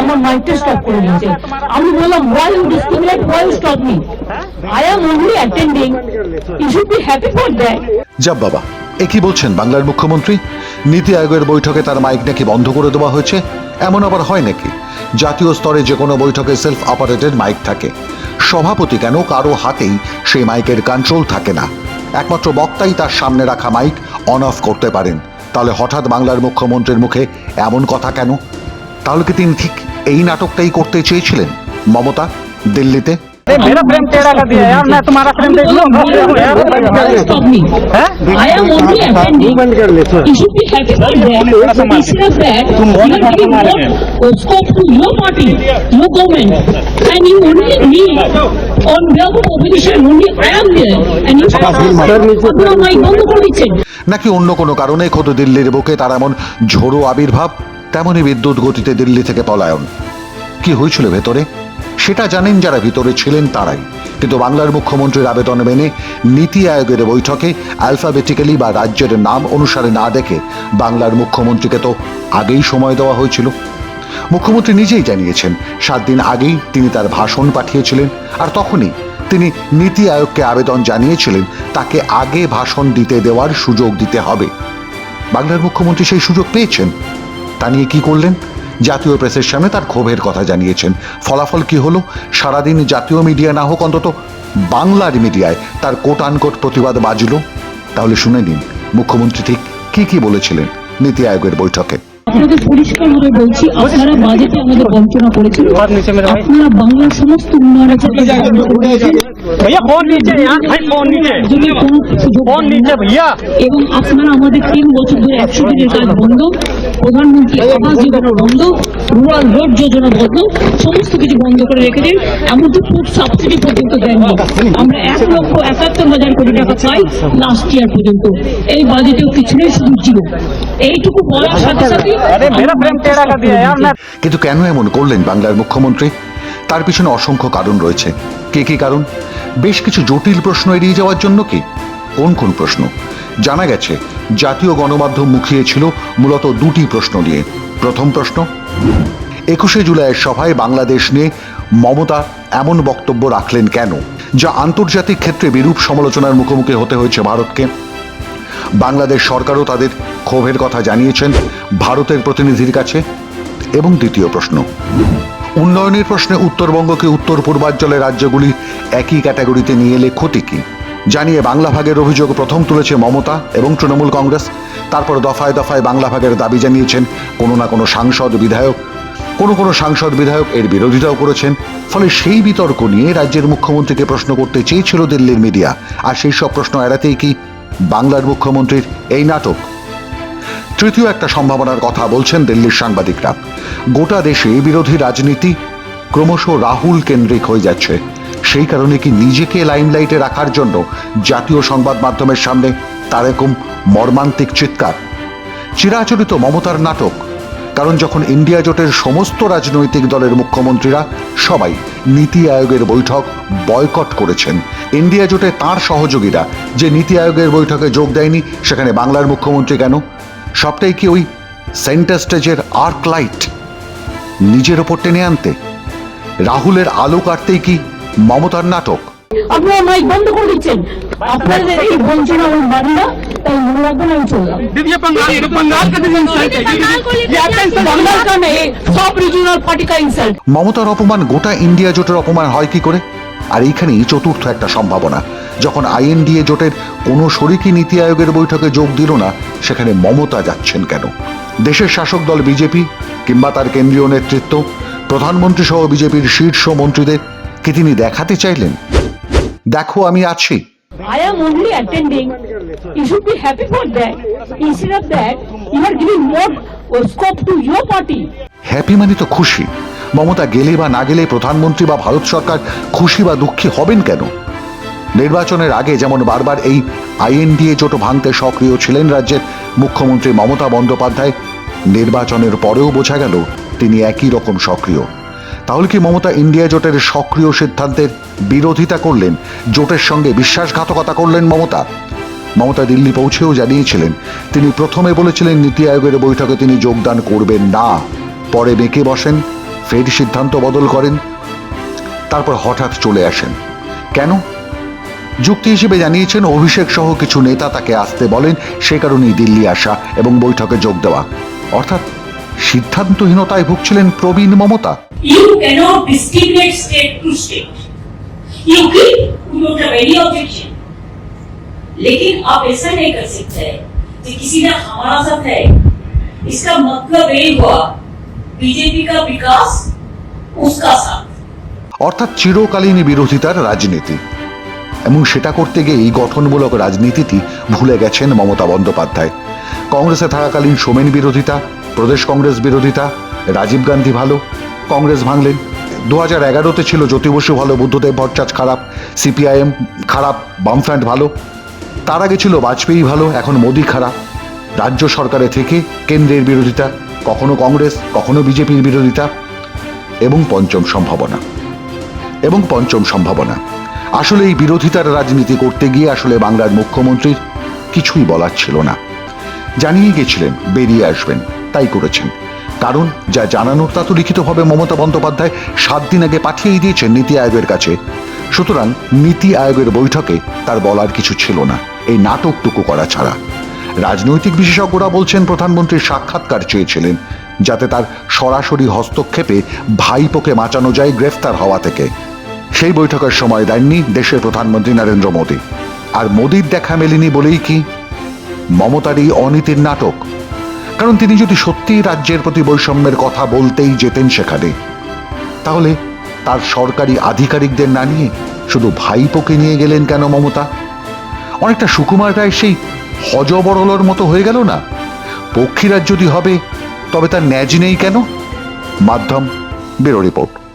আমার মাইন্ডটা স্টপ করে দিয়েছে। আমি বললাম why you discriminate why you stop me I am only attending you should be happy for that যাব বাবা, এ কি বলছেন বাংলার মুখ্যমন্ত্রী? নীতি আয়োগের বৈঠকে তার মাইক নাকি বন্ধ করে দেওয়া হয়েছে? এমন আবার হয় নাকি? জাতীয় স্তরে যে কোনো বৈঠকে সেলফ অপারেটেড মাইক থাকে। সভাপতি কেন কারও হাতেই সেই মাইকের কন্ট্রোল থাকে না? একমাত্র বক্তাই তার সামনে রাখা মাইক অন অফ করতে পারেন। তাহলে হঠাৎ বাংলার মুখ্যমন্ত্রীর মুখে এমন কথা কেন? তাহলে কি তিনি ঠিক এই নাটকটাই করতে চেয়েছিলেন মমতা দিল্লিতে अरे मेरा फ्रेम टेढ़ा कर दिया यार मैं तुम्हारा फ्रेम देख लूँ stop me. I am only attending. You should be happy for that. Instead of that, you are giving more scope to your party, your government, and you only me on behalf of opposition. Only I am there, and you আপনারা mic বন্ধ করে দিচ্ছেন নাকি অন্য কোনো কারণে খোদ দিল্লির বুকে তার এমন ঝোড়ো আবির্ভাব তেমনই বিদ্যুৎ গতিতে দিল্লি থেকে পলায়ন। কি হয়েছিল ভেতরে? সেটা জানেন যারা ভিতরে ছিলেন তারাই। কিন্তু বাংলার মুখ্যমন্ত্রীর আবেদন মেনে নীতি আয়োগের বৈঠকে অ্যালফাবেটিক্যালি বা রাজ্যের নাম অনুসারে না দেখে বাংলার মুখ্যমন্ত্রীকে তো আগেই সময় দেওয়া হয়েছিল। মুখ্যমন্ত্রী নিজেই জানিয়েছেন, সাত দিন আগেই তিনি তার ভাষণ পাঠিয়েছিলেন আর তখনই তিনি নীতি আয়োগকে আবেদন জানিয়েছিলেন, তাকে আগে ভাষণ দিতে দেওয়ার সুযোগ দিতে হবে। বাংলার মুখ্যমন্ত্রী সেই সুযোগ পেয়েছেন। তা নিয়ে কি করলেন? জাতীয় প্রেসের সামনে তার ক্ষোভের কথা জানিয়েছেন। ফলাফল কি হলো? সারাদিন জাতীয় মিডিয়া না হোক অন্তত বাংলার মিডিয়ায় তার কোট আনকোট প্রতিবাদ বাজল। তাহলে শুনে নিন, মুখ্যমন্ত্রী ঠিক কি কি বলেছিলেন নীতি আয়োগের বৈঠকে। আপনাদের পরিষ্কারভাবে বলছি আপনারা বাজেটে আমাদের বঞ্চনা করেছেন। আপনারা বাংলার সমস্ত এবং আপনারা আমাদের তিন বছর ধরে একশো দিনের কাজ বন্ধ প্রধানমন্ত্রী আবাস যোজনা বন্ধ রুরাল রোড যোজনা বন্ধ সমস্ত কিছু বন্ধ করে রেখে দিন। এমনকি ফুড সাবসিডি পর্যন্ত দেন আমরা এক লক্ষ একাত্তর হাজার কোটি টাকা চাই লাস্ট ইয়ার পর্যন্ত। এই বাজেটেও কিছু নেই শুধু ছিল। এইটুকু বলার সাথে সাথে কিন্তু কেন এমন করলেন বাংলার মুখ্যমন্ত্রী? তার পিছনে অসংখ্য কারণ রয়েছে। কে কি কারণ? বেশ কিছু জটিল প্রশ্ন এড়িয়ে যাওয়ার জন্য কি? কোন কোন প্রশ্ন? জানা গেছে, জাতীয় গণমাধ্যম মুখিয়েছিল মূলত দুটি প্রশ্ন নিয়ে। প্রথম প্রশ্ন, একুশে জুলাইয়ের সভায় বাংলাদেশ নিয়ে মমতা এমন বক্তব্য রাখলেন কেন? যা আন্তর্জাতিক ক্ষেত্রে বিরূপ সমালোচনার মুখোমুখি হতে হয়েছে ভারতকে। বাংলাদেশ সরকারও তাদের ক্ষোভের কথা জানিয়েছেন ভারতের প্রতিনিধির কাছে এবং দ্বিতীয় প্রশ্ন। উন্নয়নের প্রশ্নে উত্তরবঙ্গকে উত্তর পূর্বাঞ্চলের রাজ্যগুলি একই ক্যাটাগরিতে নিয়ে এলে ক্ষতি কি? জানিয়ে বাংলা ভাগের অভিযোগ প্রথম তুলেছে মমতা এবং তৃণমূল কংগ্রেস। তারপর দফায় দফায় বাংলা ভাগের দাবি জানিয়েছেন কোনো না কোনো সাংসদ বিধায়ক। কোনো কোনো সাংসদ বিধায়ক এর বিরোধিতাও করেছেন। ফলে সেই বিতর্ক নিয়ে রাজ্যের মুখ্যমন্ত্রীকে প্রশ্ন করতে চেয়েছিল দিল্লির মিডিয়া। আর সেই সব প্রশ্ন এড়াতেই কি বাংলার মুখ্যমন্ত্রীর এই নাটক তৃতীয় একটা সম্ভাবনার কথা বলছেন দিল্লির সাংবাদিকরা। গোটা দেশে বিরোধী রাজনীতি ক্রমশ রাহুল কেন্দ্রিক হয়ে যাচ্ছে। সেই কারণে কি নিজেকে লাইমলাইটে রাখার জন্য জাতীয় সংবাদ মাধ্যমের সামনে তার এরকম মর্মান্তিক চিৎকার? চিরাচরিত মমতার নাটক, কারণ যখন ইন্ডিয়া জোটের সমস্ত রাজনৈতিক দলের মুখ্যমন্ত্রীরা সবাই নীতি আয়োগের বৈঠক বয়কট করেছেন, ইন্ডিয়া জোটে তার সহযোগীরা যে নীতি আয়োগের বৈঠকে যোগ দেয়নি, সেখানে বাংলার মুখ্যমন্ত্রী কেন? সবটাই কি ওই সেন্টার স্টেজের আর্ক লাইট নিজের ওপর টেনে আনতে রাহুলের আলো কাটতেই কি মমতার নাটক আপনারা মাইক বন্ধ করে দিচ্ছেন আপনাদের এই বঞ্চনা আমি মানি না তাই মনে রাখবেন আমি চললাম दीदी ये पंगाल ये पंगाल का दीदी इंसल्ट है ये अटेंशन बंगाल का नहीं सब रीजनल पार्टी का इंसल्ट মমতার অপমান গোটা ইন্ডিয়া জোটের অপমান হয় কি করে আর এইখানেই চতুর্থ একটা সম্ভাবনা যখন আইএনডিএ জোটের কোনো শরিকি নীতি আয়োগের বৈঠকে যোগ দিল না সেখানে মমতা যাচ্ছেন কেন দেশের শাসক দল বিজেপি কিংবা তার কেন্দ্রীয় নেতৃত্ব প্রধানমন্ত্রী সহ বিজেপির শীর্ষ মন্ত্রীদের কি তিনি দেখাতে চাইলেন দেখো আমি আছি I am only attending. You should be happy for that. Instead of that, you are giving more uh, scope to your party. Happy মানে তো খুশি মমতা গেলে বা না গেলে প্রধানমন্ত্রী বা ভারত সরকার খুশি বা দুঃখী হবেন কেন নির্বাচনের আগে যেমন বারবার এই আইএনডিএ জোট ভাঙতে সক্রিয় ছিলেন রাজ্যের মুখ্যমন্ত্রী মমতা বন্দ্যোপাধ্যায়, নির্বাচনের পরেও বোঝা গেল তিনি একই রকম সক্রিয়। তাহলে কি মমতা ইন্ডিয়া জোটের সক্রিয় সিদ্ধান্তের বিরোধিতা করলেন, জোটের সঙ্গে বিশ্বাসঘাতকতা করলেন মমতা? মমতা দিল্লি পৌঁছেও জানিয়েছিলেন, তিনি প্রথমে বলেছিলেন নীতি আয়োগের বৈঠকে তিনি যোগদান করবেন না। পরে বেঁকে বসেন, ফের সিদ্ধান্ত বদল করেন, তারপর হঠাৎ চলে আসেন। কেন? যুক্তি হিসেবে জানিয়েছেন অভিষেক সহ কিছু নেতা তাকে আসতে বলেন সে কারণেই দিল্লি আসা এবং বৈঠকে যোগ দেওয়া অর্থাৎ সিদ্ধান্তহীনতায় ভুগছিলেন প্রবীণ Mamata You cannot discriminate state to state. You keep, you don't have any objection. लेकिन आप ऐसा नहीं कर सकते हैं कि किसी ने हमारा साथ है इसका मतलब ये हुआ बीजेपी का विकास उसका साथ অর্থাৎ চিরকালীন বিরোধিতার রাজনীতি এবং সেটা করতে গিয়ে এই গঠনমূলক রাজনীতিটি ভুলে গেছেন মমতা বন্দ্যোপাধ্যায়। কংগ্রেসে থাকাকালীন সোমেন বিরোধিতা, প্রদেশ কংগ্রেস বিরোধিতা, রাজীব গান্ধী ভালো, কংগ্রেস ভাঙলেন। দু হাজার এগারোতে ছিল জ্যোতি বসু ভালো, বুদ্ধদেব ভট্টাচ খারাপ, সিপিআইএম খারাপ, বামফ্রন্ট ভালো। তার আগে ছিল বাজপেয়ী ভালো, এখন মোদী খারাপ। রাজ্য সরকারে থেকে কেন্দ্রের বিরোধিতা, কখনো কংগ্রেস, কখনো বিজেপির বিরোধিতা এবং পঞ্চম সম্ভাবনা। এবং পঞ্চম সম্ভাবনা। আসলে এই বিরোধিতার রাজনীতি করতে গিয়ে আসলে বাংলার মুখ্যমন্ত্রীর কিছুই বলার ছিল না। জানিয়ে গেছিলেন, বেরিয়ে আসবেন, তাই করেছেন। কারণ যা জানানোর তা তো লিখিতভাবে মমতা বন্দ্যোপাধ্যায় সাত দিন আগে পাঠিয়েই দিয়েছেন নীতি আয়োগের কাছে। সুতরাং নীতি আয়োগের বৈঠকে তার বলার কিছু ছিল না, এই নাটকটুকু করা ছাড়া। রাজনৈতিক বিশেষজ্ঞরা বলছেন, প্রধানমন্ত্রীর সাক্ষাৎকার চেয়েছিলেন, যাতে তার সরাসরি হস্তক্ষেপে ভাইপোকে বাঁচানো যায় গ্রেফতার হওয়া থেকে। সেই বৈঠকের সময় দেননি দেশের প্রধানমন্ত্রী নরেন্দ্র মোদী। আর মোদীর দেখা মেলেনি বলেই কি? মমতার এই অনীতির নাটক। কারণ তিনি যদি সত্যিই রাজ্যের প্রতি বৈষম্যের কথা বলতেই যেতেন সেখানে, তাহলে তার সরকারি আধিকারিকদের না নিয়ে শুধু ভাইপোকে নিয়ে গেলেন কেন মমতা? অনেকটা সুকুমার রায় সেই হজবরলর মতো হয়ে গেল না? পক্ষীরাজ যদি হবে, তবে তার ন্যাজ নেই কেন? মাধ্যম, ব্যুরো রিপোর্ট।